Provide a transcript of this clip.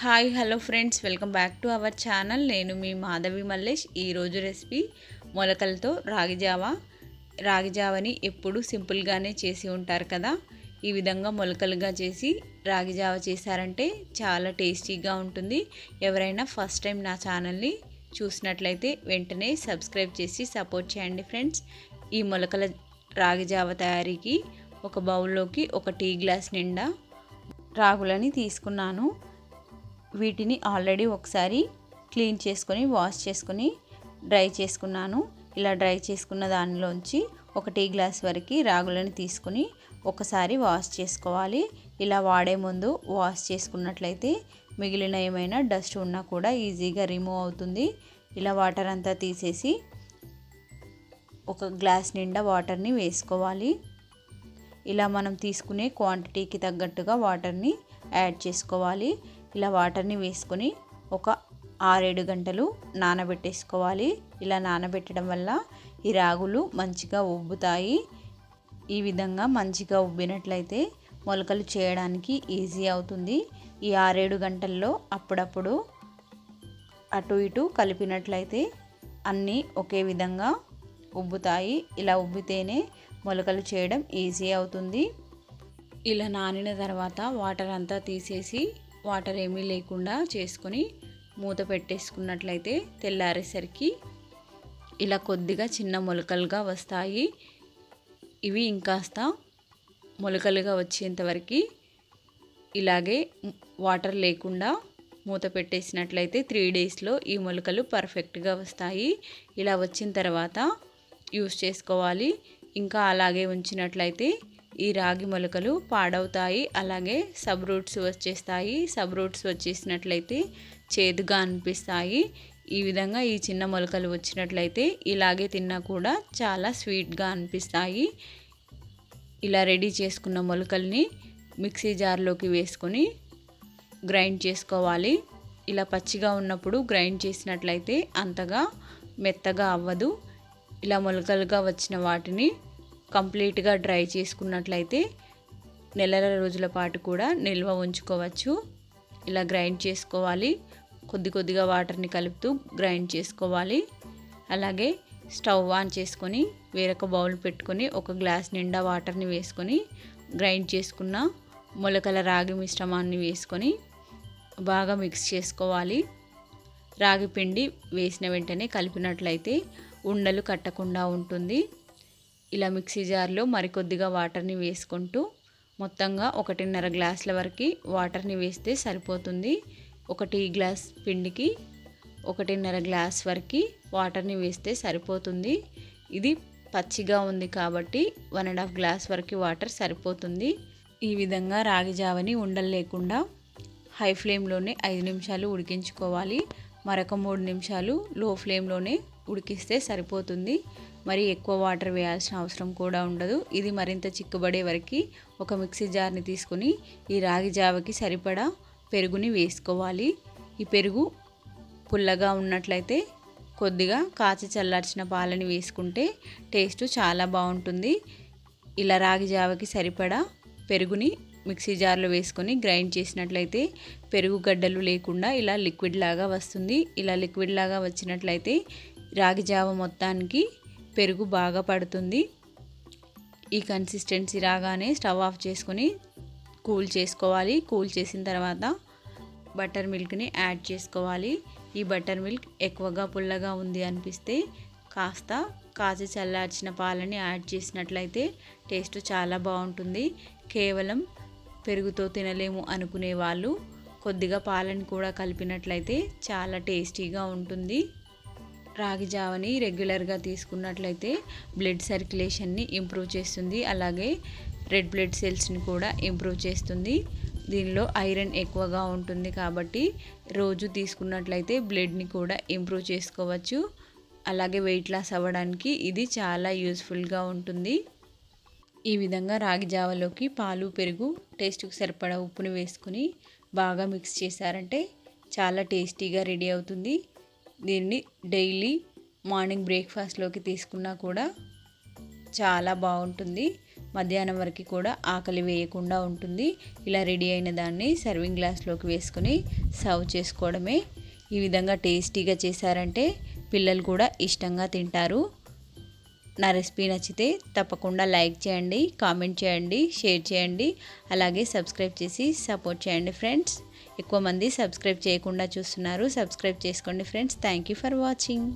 Hi hello friends. Welcome back to our channel. నేను మీ మాధవి మల్లేష్. ఈరోజు రెసిపీ మొలకలతో రాగి జావా. రాగి జావని ఎప్పుడు సింపుల్గానే చేసి ఉంటారు కదా. ఈ విధంగా మొలకలుగా చేసి రాగి జావ చేశారంటే చాలా టేస్టీగా ఉంటుంది. ఎవరైనా ఫస్ట్ టైం నా ఛానల్ని చూసినట్లయితే వెంటనే సబ్స్క్రైబ్ చేసి సపోర్ట్ చేయండి ఫ్రెండ్స్. ఈ మొలకల రాగి జావ తయారీకి ఒక బౌల్లోకి ఒక టీ గ్లాస్ నిండా రాగులని తీసుకున్నాను. వీటిని ఆల్రెడీ ఒకసారి క్లీన్ చేసుకొని వాష్ చేసుకొని డ్రై చేసుకున్నాను. ఇలా డ్రై చేసుకున్న దానిలోంచి ఒక టీ గ్లాస్ వరకు రాగులను తీసుకుని ఒకసారి వాష్ చేసుకోవాలి. ఇలా వాడే ముందు వాష్ చేసుకున్నట్లయితే మిగిలిన ఏమైనా డస్ట్ ఉన్నా కూడా ఈజీగా రిమూవ్ అవుతుంది. ఇలా వాటర్ అంతా తీసేసి ఒక గ్లాస్ నిండా వాటర్ని వేసుకోవాలి. ఇలా మనం తీసుకునే క్వాంటిటీకి తగ్గట్టుగా వాటర్ని యాడ్ చేసుకోవాలి. ఇలా వాటర్ని వేసుకొని ఒక ఆరేడు గంటలు నానబెట్టేసుకోవాలి. ఇలా నానబెట్టడం వల్ల ఈ రాగులు మంచిగా ఉబ్బుతాయి. ఈ విధంగా మంచిగా ఉబ్బినట్లయితే మొలకలు చేయడానికి ఈజీ అవుతుంది. ఈ ఆరేడు గంటల్లో అప్పుడప్పుడు అటు ఇటు కలిపినట్లయితే అన్నీ ఒకే విధంగా ఉబ్బుతాయి. ఇలా ఉబ్బితేనే మొలకలు చేయడం ఈజీ అవుతుంది. ఇలా నానిన తర్వాత వాటర్ అంతా తీసేసి వాటర్ ఏమీ లేకుండా చేసుకొని మూత పెట్టేసుకున్నట్లయితే తెల్లారేసరికి ఇలా కొద్దిగా చిన్న మొలకలుగా వస్తాయి. ఇవి ఇంకాస్త మొలకలుగా వచ్చేంతవరకు ఇలాగే వాటర్ లేకుండా మూత పెట్టేసినట్లయితే త్రీ డేస్లో ఈ మొలకలు పర్ఫెక్ట్గా వస్తాయి. ఇలా వచ్చిన తర్వాత యూస్ చేసుకోవాలి. ఇంకా అలాగే ఉంచినట్లయితే ఈ రాగి మొలకలు పాడవుతాయి. అలాగే సబ్ రూట్స్ వచ్చేస్తాయి. సబ్ రూట్స్ వచ్చేసినట్లయితే చేదుగా అనిపిస్తాయి. ఈ విధంగా ఈ చిన్న మొలకలు వచ్చినట్లయితే ఇలాగే తిన్నా కూడా చాలా స్వీట్గా అనిపిస్తాయి. ఇలా రెడీ చేసుకున్న మొలకల్ని మిక్సీ జార్లోకి వేసుకొని గ్రైండ్ చేసుకోవాలి. ఇలా పచ్చిగా ఉన్నప్పుడు గ్రైండ్ చేసినట్లయితే అంతగా మెత్తగా అవ్వదు. ఇలా మొలకలుగా వచ్చిన వాటిని కంప్లీట్గా డ్రై చేసుకున్నట్లయితే నెలల రోజుల పాటు కూడా నిల్వ ఉంచుకోవచ్చు. ఇలా గ్రైండ్ చేసుకోవాలి. కొద్ది కొద్దిగా వాటర్ని కలుపుతూ గ్రైండ్ చేసుకోవాలి. అలాగే స్టవ్ ఆన్ చేసుకొని వేరొక బౌల్ పెట్టుకొని ఒక గ్లాస్ నిండా వాటర్ని వేసుకొని గ్రైండ్ చేసుకున్న మొలకల రాగి మిశ్రమాన్ని వేసుకొని బాగా మిక్స్ చేసుకోవాలి. రాగి పిండి వేసిన వెంటనే కలిపినట్లయితే ఉండలు కట్టకుండా ఉంటుంది. ఇలా మిక్సీ జార్లో మరికొద్దిగా వాటర్ని వేసుకుంటూ మొత్తంగా ఒకటిన్నర గ్లాసుల వరకు వాటర్ని వేస్తే సరిపోతుంది. ఒక టీ గ్లాస్ పిండికి ఒకటిన్నర గ్లాస్ వరకు వాటర్ని వేస్తే సరిపోతుంది. ఇది పచ్చిగా ఉంది కాబట్టి వన్ అండ్ హాఫ్ గ్లాస్ వరకు వాటర్ సరిపోతుంది. ఈ విధంగా రాగి జావని ఉండలు లేకుండా హై ఫ్లేమ్లోనే ఐదు నిమిషాలు ఉడికించుకోవాలి. మరొక మూడు నిమిషాలు లో ఫ్లేమ్లోనే ఉడికిస్తే సరిపోతుంది. మరి ఎక్కువ వాటర్ వేయాల్సిన అవసరం కూడా ఉండదు. ఇది మరింత చిక్కుబడే వరకు ఒక మిక్సీ జార్ని తీసుకుని ఈ రాగి జావకి సరిపడా పెరుగుని వేసుకోవాలి. ఈ పెరుగు పుల్లగా ఉన్నట్లయితే కొద్దిగా కాచి చల్లార్చిన పాలని వేసుకుంటే టేస్ట్ చాలా బాగుంటుంది. ఇలా రాగి జావకి సరిపడా పెరుగుని మిక్సీ జార్లో వేసుకొని గ్రైండ్ చేసినట్లయితే పెరుగు గడ్డలు లేకుండా ఇలా లిక్విడ్ లాగా వస్తుంది. ఇలా లిక్విడ్ లాగా వచ్చినట్లయితే రాగి జావ మొత్తానికి పెరుగు బాగా పడుతుంది. ఈ కన్సిస్టెన్సీ రాగానే స్టవ్ ఆఫ్ చేసుకొని కూల్ చేసుకోవాలి. కూల్ చేసిన తర్వాత బటర్ మిల్క్ని యాడ్ చేసుకోవాలి. ఈ బటర్ మిల్క్ ఎక్కువగా పుల్లగా ఉంది అనిపిస్తే కాస్త కాచి చల్లార్చిన పాలని యాడ్ చేసినట్లయితే టేస్ట్ చాలా బాగుంటుంది. కేవలం పెరుగుతో తినలేము అనుకునే వాళ్ళు కొద్దిగా పాలని కూడా కలిపినట్లయితే చాలా టేస్టీగా ఉంటుంది. రాగి జావని రెగ్యులర్గా తీసుకున్నట్లయితే బ్లడ్ సర్క్యులేషన్ని ఇంప్రూవ్ చేస్తుంది. అలాగే రెడ్ బ్లడ్ సెల్స్ని కూడా ఇంప్రూవ్ చేస్తుంది. దీనిలో ఐరన్ ఎక్కువగా ఉంటుంది కాబట్టి రోజు తీసుకున్నట్లయితే బ్లడ్ని కూడా ఇంప్రూవ్ చేసుకోవచ్చు. అలాగే వెయిట్ లాస్ అవ్వడానికి ఇది చాలా యూస్ఫుల్గా ఉంటుంది. ఈ విధంగా రాగి జావలోకి పాలు పెరుగు టేస్ట్కి సరిపడా ఉప్పుని వేసుకుని బాగా మిక్స్ చేశారంటే చాలా టేస్టీగా రెడీ అవుతుంది. దీన్ని డైలీ మార్నింగ్ బ్రేక్ఫాస్ట్లోకి తీసుకున్నా కూడా చాలా బాగుంటుంది. మధ్యాహ్నం వరకు కూడా ఆకలి వేయకుండా ఉంటుంది. ఇలా రెడీ అయిన దాన్ని సర్వింగ్ గ్లాస్లోకి వేసుకొని సర్వ్ చేసుకోవడమే ఈ విధంగా టేస్టీగా చేశారంటే పిల్లలు కూడా ఇష్టంగా తింటారు. నా రెసిపీ నచ్చితే తప్పకుండా లైక్ చేయండి కామెంట్ చేయండి షేర్ చేయండి. అలాగే సబ్స్క్రైబ్ చేసి సపోర్ట్ చేయండి ఫ్రెండ్స్. ఎక్కువ మంది సబ్స్క్రైబ్ చేయకుండా చూస్తున్నారు. సబ్స్క్రైబ్ చేసుకోండి friends. Thank you for watching